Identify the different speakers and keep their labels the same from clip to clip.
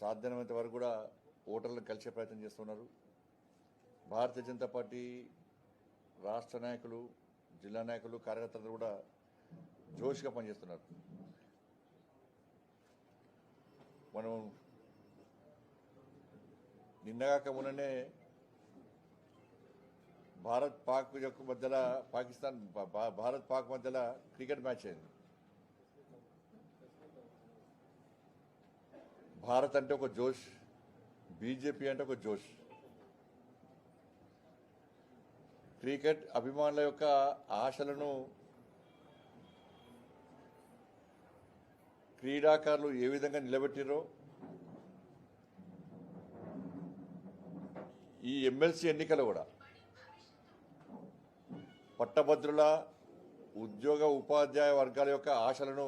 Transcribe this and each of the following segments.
Speaker 1: సాధ్యమైనంత వరకు కూడా ఓటర్లను కలిసే ప్రయత్నం చేస్తున్నారు. భారతీయ జనతా పార్టీ రాష్ట్ర నాయకులు జిల్లా నాయకులు కార్యకర్తలు కూడా జోష్గా పనిచేస్తున్నారు. మనం నిన్నగాక మొన్ననే భారత్ పాక్ యొక్క మధ్యలో పాకిస్తాన్ భా- భారత్ పాక్ మధ్యలో క్రికెట్ మ్యాచ్ అయింది. భారత్ అంటే ఒక జోష్ బీజేపీ అంటే ఒక జోష్. క్రికెట్ అభిమానుల యొక్క ఆశలను క్రీడాకారులు ఏ విధంగా నిలబెట్టిరో ఈ ఎమ్మెల్సీ ఎన్నికలు కూడా పట్టభద్రుల ఉద్యోగ ఉపాధ్యాయ వర్గాల యొక్క ఆశలను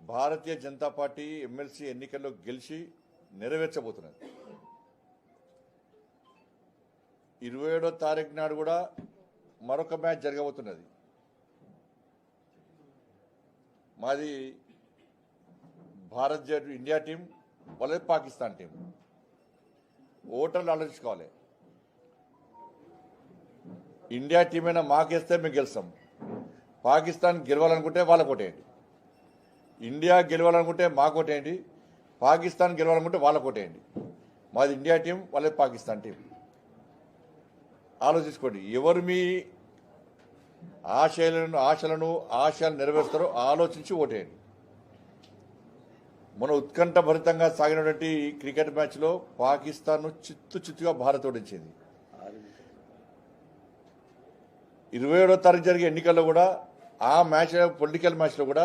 Speaker 1: భారతీయ జనతా పార్టీ ఎమ్మెల్సీ ఎన్నికల్లో గెలిచి నెరవేర్చబోతున్నది. ఇరవై ఏడో తారీఖు నాడు కూడా మరొక మ్యాచ్ జరగబోతున్నది. మాది భారత్ జట్టు ఇండియా టీం వాళ్ళది పాకిస్తాన్ టీం. ఓటర్లు ఆలోచించుకోవాలి. ఇండియా టీం అయినా మాకేస్తే మేము గెలుస్తాం. పాకిస్తాన్ గెలవాలనుకుంటే వాళ్ళకు కొట్టేయండి ఇండియా గెలవాలనుకుంటే మాకు పాకిస్తాన్ గెలవాలనుకుంటే వాళ్ళకు కొట్టేయండి మాది ఇండియా టీం వాళ్ళది పాకిస్తాన్ టీం. ఆలోచించుకోండి ఎవరు మీ ఆశయాలను ఆశలను ఆశయాలు నెరవేరుస్తారో ఆలోచించి ఓటేయండి. మన ఉత్కంఠభరితంగా సాగినటువంటి క్రికెట్ మ్యాచ్లో పాకిస్తాన్ను చిత్తు చిత్తుగా భారత్ ఓడించింది. ఇరవై ఏడో తారీఖు జరిగే ఎన్నికల్లో కూడా ఆ మ్యాచ్ పొలిటికల్ మ్యాచ్లో కూడా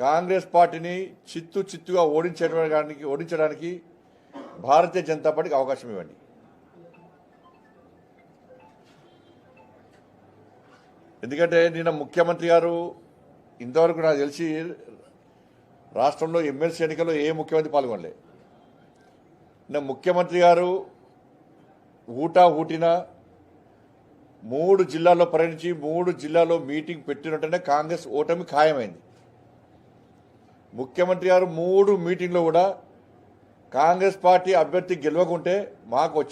Speaker 1: కాంగ్రెస్ పార్టీని చిత్తు చిత్తుగా ఓడించడానికి ఓడించడానికి భారతీయ జనతా పార్టీకి అవకాశం ఇవ్వండి. ఎందుకంటే నిన్న ముఖ్యమంత్రి గారు ఇంతవరకు నాకు తెలిసి రాష్ట్రంలో ఎమ్మెల్సీ ఎన్నికల్లో ఏ ముఖ్యమంత్రి పాల్గొనలే. నిన్న ముఖ్యమంత్రి గారు ఊటా ఊటిన మూడు జిల్లాల్లో పర్యటించి మూడు జిల్లాల్లో మీటింగ్ పెట్టినట్టునే కాంగ్రెస్ ఓటమి ఖాయమైంది. ముఖ్యమంత్రి గారు మూడు మీటింగ్లో కూడా కాంగ్రెస్ పార్టీ అభ్యర్థి గెలవకుంటే మాకు